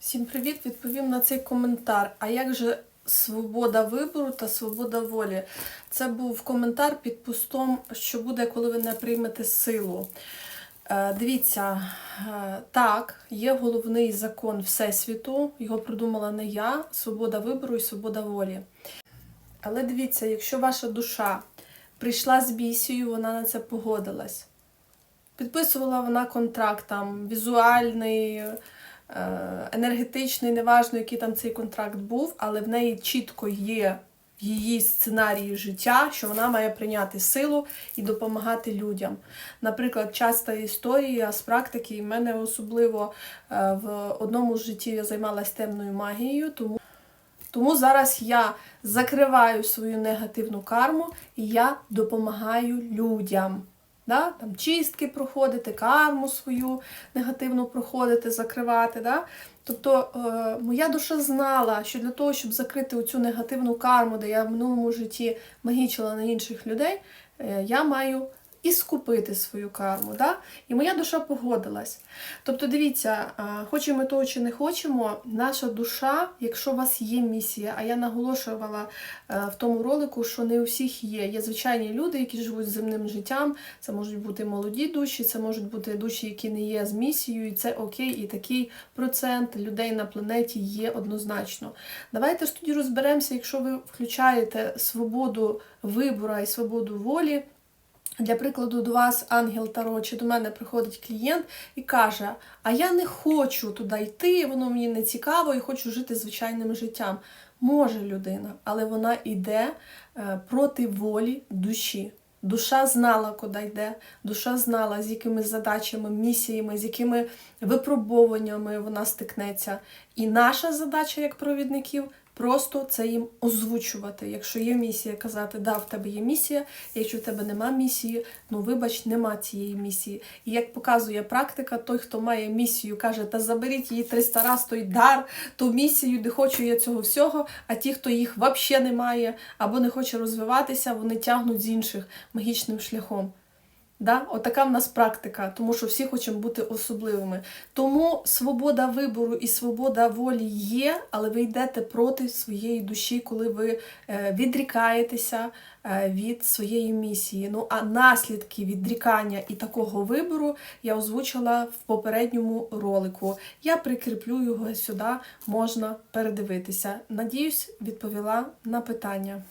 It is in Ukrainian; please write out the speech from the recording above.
Всім привіт! Відповім на цей коментар. А як же свобода вибору та свобода волі? Це був коментар під постом, що буде, коли ви не приймете силу. Е, Дивіться, е, так, є головний закон Всесвіту, його придумала не я, свобода вибору і свобода волі. Але дивіться, якщо ваша душа прийшла з бісією, вона на це погодилась. Підписувала вона контракт там візуальний, енергетичний, неважно, який там цей контракт був, але в неї чітко є її сценарії життя, що вона має прийняти силу і допомагати людям. Наприклад, часта історія з практики, і в мене особливо е, в одному з житті я займалася темною магією, тому. Тому зараз я закриваю свою негативну карму і я допомагаю людям. Да? Там чистки проходити, карму свою негативну проходити, закривати. Да? Тобто е, моя душа знала, що для того, щоб закрити оцю негативну карму, де я в минулому житті магічила на інших людей, е, я маю і скупити свою карму. Да? І моя душа погодилась. Тобто, дивіться, хочемо ми того чи не хочемо, наша душа, якщо у вас є місія, а я наголошувала е, в тому ролику, що не у всіх є. Є звичайні люди, які живуть земним життям. Це можуть бути молоді душі, це можуть бути душі, які не є з місією, і це окей, і такий процент людей на планеті є однозначно. Давайте ж тоді розберемося, якщо ви включаєте свободу вибору і свободу волі. Для прикладу, до вас ангел Таро чи до мене приходить клієнт і каже: А я не хочу туди йти, воно мені не цікаво і хочу жити звичайним життям. Може людина, але вона йде е, проти волі душі. Душа знала, куди йде, душа знала, з якими задачами, місіями, з якими випробуваннями вона стикнеться. І наша задача як провідників просто це їм озвучувати. Якщо є місія, казати, да, в тебе є місія, якщо в тебе нема місії, ну вибач, нема цієї місії. І як показує практика, той, хто має місію, каже, та заберіть її 300 раз той дар, ту місію, не хочу я цього всього. А ті, хто їх взагалі не має або не хоче розвиватися, вони тягнуть з інших магічним шляхом. Да? Отака в нас практика, тому що всі хочемо бути особливими. Тому свобода вибору і свобода волі є, але ви йдете проти своєї душі, коли ви е, відрікаєтеся е, від своєї місії. Ну а наслідки відрікання і такого вибору я озвучила в попередньому ролику. Я прикріплю його сюди, можна передивитися. Надіюсь, відповіла на питання.